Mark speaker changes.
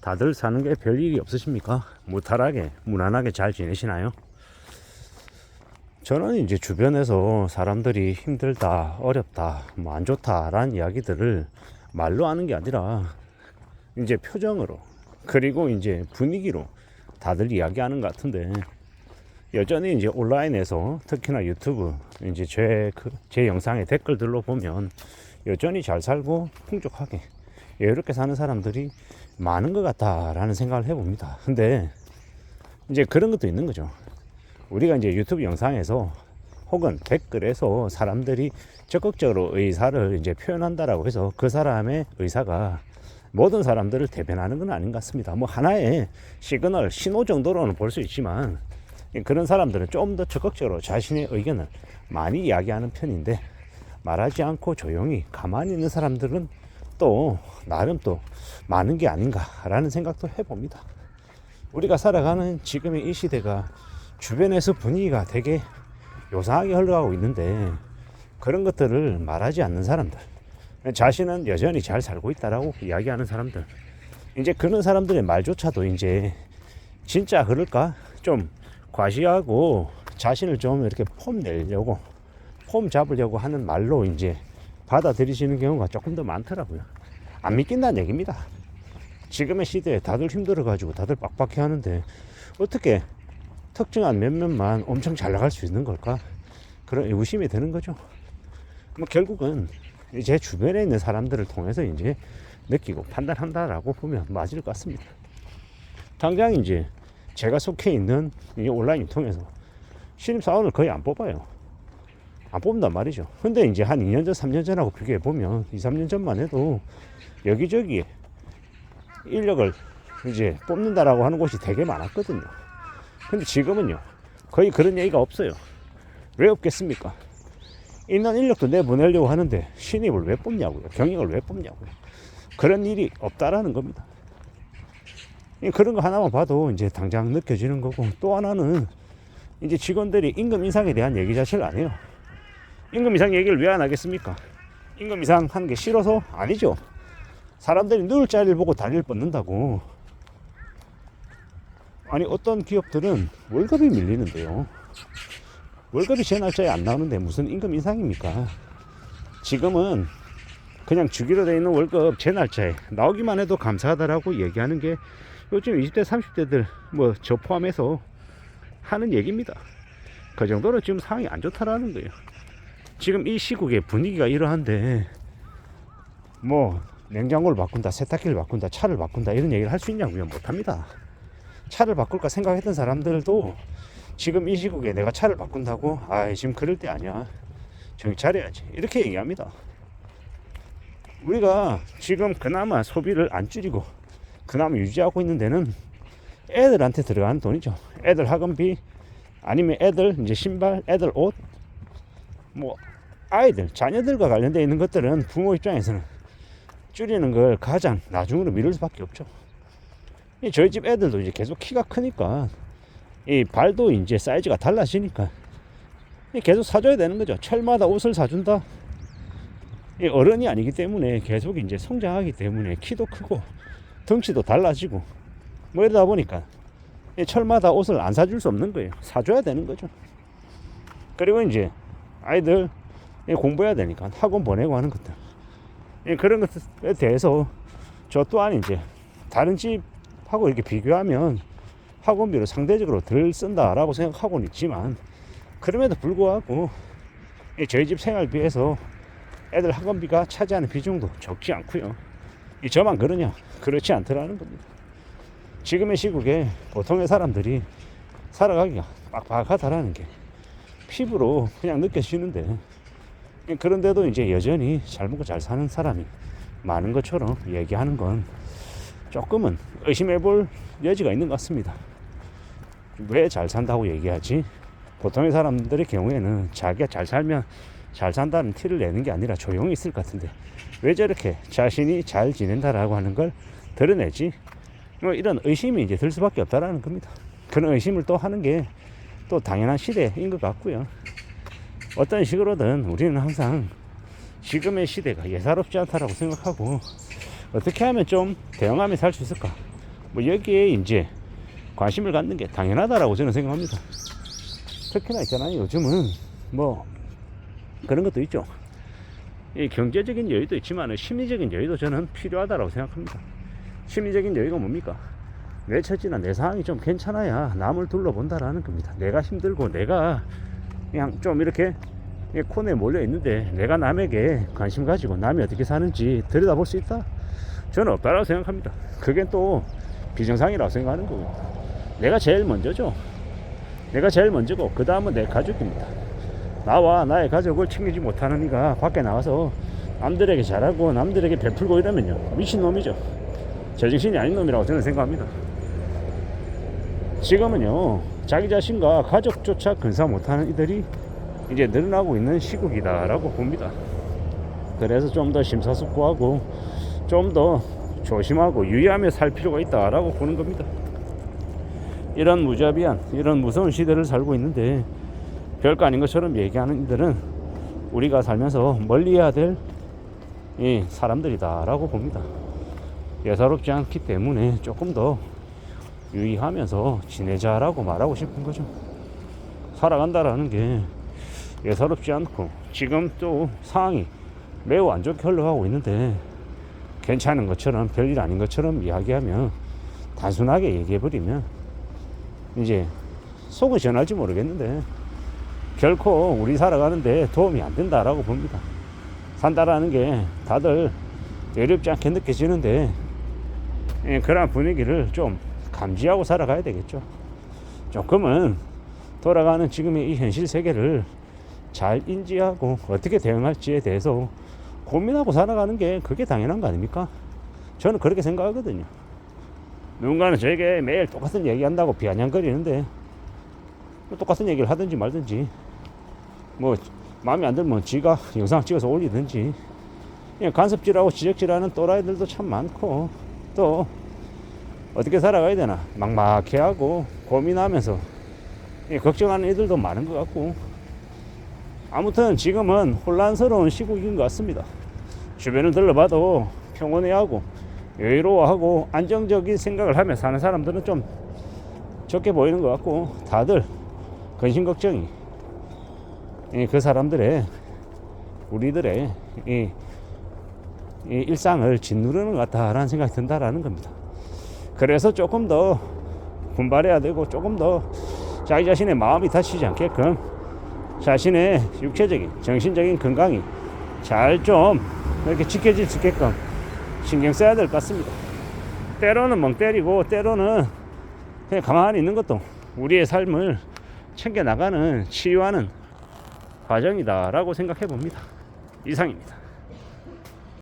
Speaker 1: 다들 사는 게 별일이 없으십니까? 무탈하게, 무난하게 잘 지내시나요? 저는 이제 주변에서 사람들이 힘들다, 어렵다, 뭐 안 좋다라는 이야기들을 말로 하는 게 아니라 이제 표정으로 그리고 이제 분위기로 다들 이야기하는 것 같은데 여전히 이제 온라인에서 특히나 유튜브 이제 제, 그, 제 영상의 댓글들로 보면 여전히 잘 살고 풍족하게 여유롭게 사는 사람들이 많은 것 같다라는 생각을 해봅니다. 근데 이제 그런 것도 있는 거죠. 우리가 이제 유튜브 영상에서 혹은 댓글에서 사람들이 적극적으로 의사를 이제 표현한다라고 해서 그 사람의 의사가 모든 사람들을 대변하는 건 아닌 것 같습니다. 뭐 하나의 시그널, 신호 정도로는 볼 수 있지만 그런 사람들은 좀 더 적극적으로 자신의 의견을 많이 이야기하는 편인데 말하지 않고 조용히 가만히 있는 사람들은 또 나름 또 많은 게 아닌가라는 생각도 해봅니다. 우리가 살아가는 지금의 이 시대가 주변에서 분위기가 되게 요상하게 흘러가고 있는데 그런 것들을 말하지 않는 사람들 자신은 여전히 잘 살고 있다라고 이야기하는 사람들 이제 그런 사람들의 말조차도 이제 진짜 그럴까 좀 과시하고 자신을 좀 이렇게 폼 내려고 폼 잡으려고 하는 말로 이제 받아들이시는 경우가 조금 더 많더라고요. 안 믿긴다는 얘기입니다. 지금의 시대에 다들 힘들어 가지고 다들 빡빡해 하는데 어떻게 특정한 몇몇만 엄청 잘 나갈 수 있는 걸까? 그런 의구심이 드는 거죠. 뭐 결국은 제 주변에 있는 사람들을 통해서 이제 느끼고 판단한다라고 보면 맞을 것 같습니다. 당장 이제 제가 속해 있는 이 온라인 통해서 신입사원을 거의 안 뽑아요. 안 뽑는단 말이죠. 근데 이제 한 2년 전, 3년 전하고 비교해 보면 2, 3년 전만 해도 여기저기 인력을 이제 뽑는다라고 하는 곳이 되게 많았거든요. 근데 지금은요, 거의 그런 얘기가 없어요. 왜 없겠습니까? 있는 인력도 내보내려고 하는데 신입을 왜 뽑냐고요. 경력을 왜 뽑냐고요. 그런 일이 없다라는 겁니다. 이 그런 거 하나만 봐도 이제 당장 느껴지는 거고 또 하나는 이제 직원들이 임금 인상에 대한 얘기 자체를 안 해요. 임금 인상 얘기를 왜 안 하겠습니까? 임금 인상 하는 게 싫어서 아니죠. 사람들이 누울 자리를 보고 다리를 뻗는다고. 아니 어떤 기업들은 월급이 밀리는데요. 월급이 제 날짜에 안 나오는데 무슨 임금 인상입니까? 지금은 그냥 주기로 돼 있는 월급 제 날짜에 나오기만 해도 감사하다라고 얘기하는 게 요즘 20대 30대들 뭐 저 포함해서 하는 얘기입니다. 그 정도로 지금 상황이 안 좋다라는 거예요. 지금 이 시국의 분위기가 이러한데 뭐 냉장고를 바꾼다, 세탁기를 바꾼다, 차를 바꾼다 이런 얘기를 할 수 있냐고요? 못합니다. 차를 바꿀까 생각했던 사람들도 지금 이 시국에 내가 차를 바꾼다고 아 지금 그럴 때 아니야 정신 차려야지 이렇게 얘기합니다. 우리가 지금 그나마 소비를 안 줄이고 그나마 유지하고 있는 데는 애들한테 들어가는 돈이죠. 애들 학원비 아니면 애들 이제 신발, 애들 옷, 뭐 아이들 자녀들과 관련되어 있는 것들은 부모 입장에서는 줄이는 걸 가장 나중으로 미룰 수밖에 없죠. 이 저희 집 애들도 이제 계속 키가 크니까 이 발도 이제 사이즈가 달라지니까 이 계속 사줘야 되는 거죠. 철마다 옷을 사준다. 이 어른이 아니기 때문에 계속 이제 성장하기 때문에 키도 크고 덩치도 달라지고 뭐 이러다 보니까 이 철마다 옷을 안 사줄 수 없는 거예요. 사줘야 되는 거죠. 그리고 이제 아이들 이 공부해야 되니까 학원 보내고 하는 것들 이 그런 것에 대해서 저 또한 이제 다른 집하고 이렇게 비교하면 학원비를 상대적으로 덜 쓴다라고 생각하고는 있지만 그럼에도 불구하고 이 저희 집 생활비에서 애들 학원비가 차지하는 비중도 적지 않고요. 이 저만 그러냐? 그렇지 않더라는 겁니다. 지금의 시국에 보통의 사람들이 살아가기가 빡빡하다라는 게 피부로 그냥 느껴지는데 그런데도 이제 여전히 잘 먹고 잘 사는 사람이 많은 것처럼 얘기하는 건 조금은 의심해 볼 여지가 있는 것 같습니다. 왜 잘 산다고 얘기하지? 보통의 사람들의 경우에는 자기가 잘 살면 잘 산다는 티를 내는 게 아니라 조용히 있을 것 같은데 왜 저렇게 자신이 잘 지낸다라고 하는 걸 드러내지? 뭐 이런 의심이 이제 들 수밖에 없다라는 겁니다. 그런 의심을 또 하는 게 또 당연한 시대인 것 같고요. 어떤 식으로든 우리는 항상 지금의 시대가 예사롭지 않다라고 생각하고 어떻게 하면 좀 대응하며 살 수 있을까? 뭐 여기에 이제 관심을 갖는 게 당연하다라고 저는 생각합니다. 특히나 있잖아요. 요즘은 뭐 그런 것도 있죠. 이 경제적인 여유도 있지만 심리적인 여유도 저는 필요하다라고 생각합니다. 심리적인 여유가 뭡니까? 내 처지나 내 상황이 좀 괜찮아야 남을 둘러본다라는 겁니다. 내가 힘들고 내가 그냥 좀 이렇게 이 코너에 몰려 있는데 내가 남에게 관심 가지고 남이 어떻게 사는지 들여다볼 수 있다? 저는 없다라고 생각합니다. 그게 또 비정상이라고 생각하는 거고 내가 제일 먼저죠. 내가 제일 먼저고 그 다음은 내 가족입니다. 나와 나의 가족을 챙기지 못하는 이가 밖에 나와서 남들에게 잘하고 남들에게 베풀고 이러면요 미친놈이죠. 제정신이 아닌 놈이라고 저는 생각합니다. 지금은요 자기 자신과 가족조차 근사 못하는 이들이 이제 늘어나고 있는 시국이다라고 봅니다. 그래서 좀 더 심사숙고하고 좀 더 조심하고 유의하며 살 필요가 있다라고 보는 겁니다. 이런 무자비한 이런 무서운 시대를 살고 있는데 별거 아닌 것처럼 얘기하는 이들은 우리가 살면서 멀리해야 될 이 사람들이다라고 봅니다. 예사롭지 않기 때문에 조금 더 유의하면서 지내자라고 말하고 싶은 거죠. 살아간다라는 게 예사롭지 않고 지금 또 상황이 매우 안 좋게 흘러가고 있는데 괜찮은 것처럼 별일 아닌 것처럼 이야기하면 단순하게 얘기해버리면 이제 속은 시원할지 모르겠는데 결코 우리 살아가는데 도움이 안 된다라고 봅니다. 산다라는 게 다들 어렵지 않게 느껴지는데 예, 그런 분위기를 좀 감지하고 살아가야 되겠죠. 조금은 돌아가는 지금의 이 현실 세계를 잘 인지하고 어떻게 대응할지에 대해서 고민하고 살아가는 게 그게 당연한 거 아닙니까? 저는 그렇게 생각하거든요. 누군가는 저에게 매일 똑같은 얘기 한다고 비아냥거리는데 뭐 똑같은 얘기를 하든지 말든지 뭐 마음에 안 들면 지가 영상 찍어서 올리든지 그냥 간섭질하고 지적질하는 또라이들도 참 많고 또 어떻게 살아가야 되나 막막해하고 고민하면서 예, 걱정하는 이들도 많은 것 같고 아무튼 지금은 혼란스러운 시국인 것 같습니다. 주변을 둘러봐도 평온해하고 여유로워하고 안정적인 생각을 하며 사는 사람들은 좀 적게 보이는 것 같고 다들 근심 걱정이 이그 사람들의 우리들의 이, 이 일상을 짓누르는 것 같다라는 생각이 든다라는 겁니다. 그래서 조금 더 분발해야 되고 조금 더 자기 자신의 마음이 다치지 않게끔 자신의 육체적인 정신적인 건강이 잘 좀 이렇게 지켜질 수 있게끔 신경 써야 될 것 같습니다. 때로는 멍 때리고 때로는 그냥 가만히 있는 것도 우리의 삶을 챙겨 나가는 치유하는 과정이다라고 생각해 봅니다. 이상입니다.